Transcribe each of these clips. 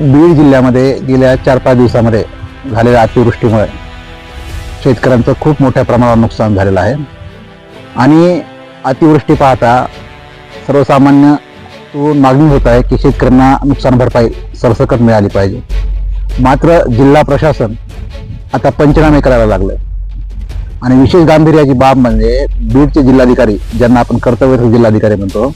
बीड जिल्ह्यामध्ये गेल्या चार पाच दिवसामध्ये झालेल्या अतिवृष्टीमुळे शेतकऱ्यांचं खूप मोठ्या प्रमाणावर नुकसान झालेलं आहे. आणि अतिवृष्टी पाहता सर्वसामान्य तो मागणी होत आहे की शेतकऱ्यांना नुकसान भरपाई सरसकट मिळाली पाहिजे. मात्र जिल्हा प्रशासन आता पंचनामे करायला लागलं आणि विशेष गांभीर्याची बाब म्हणजे बीडचे जिल्हाधिकारी ज्यांना आपण कर्तव्य जिल्हाधिकारी म्हणतो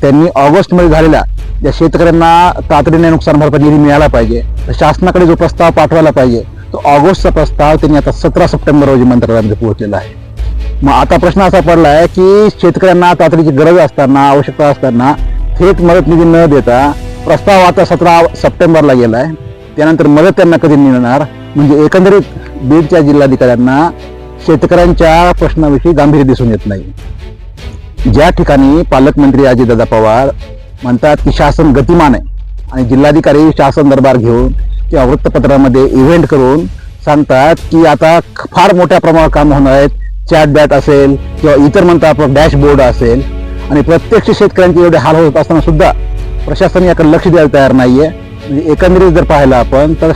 त्यांनी ऑगस्टमध्ये झालेल्या ज्या शेतकऱ्यांना तातडीने नुकसान भरपाई निधी मिळाला पाहिजे. तर शासनाकडे जो प्रस्ताव पाठवायला पाहिजे तो ऑगस्टचा प्रस्ताव त्यांनी आता सतरा सप्टेंबर रोजी मंत्रालयामध्ये पोहोचलेला आहे. मग आता प्रश्न असा पडला आहे की शेतकऱ्यांना तातडीची गरज असताना आवश्यकता असताना थेट मदत निधी न देता प्रस्ताव आता सतरा सप्टेंबरला गेला आहे त्यानंतर मदत त्यांना कधी मिळणार? म्हणजे एकंदरीत बीडच्या जिल्हाधिकाऱ्यांना शेतकऱ्यांच्या प्रश्नाविषयी गांभीर्य दिसून येत नाही. ज्या ठिकाणी पालकमंत्री अजितदादा पवार म्हणतात की शासन गतिमान आहे. आणि जिल्हाधिकारी शासन दरबार घेऊन किंवा वृत्तपत्रामध्ये इव्हेंट करून सांगतात की आता फार मोठ्या प्रमाणावर काम होणार आहेत. चॅट बॅट असेल किंवा इतर म्हणतात आपण डॅशबोर्ड असेल. आणि प्रत्यक्ष शेतकऱ्यांचे एवढे हाल होत असताना सुद्धा प्रशासन याकडे लक्ष द्यायला तयार नाहीये. म्हणजे एकंदरीत जर पाहिलं आपण तर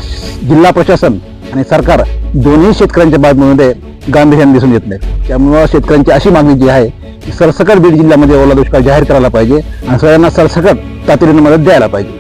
जिल्हा प्रशासन आणि सरकार दोन्ही शेतकऱ्यांच्या बाजूमध्ये गांभीर्याने दिसून येत नाही त्यामुळं शेतकऱ्यांची अशी मागणी जी आहे सरसकट बीड जिल्ह्यामध्ये ओला दुष्काळ जाहीर करायला पाहिजे आणि सगळ्यांना सरसकट तातडीने मदत द्यायला पाहिजे.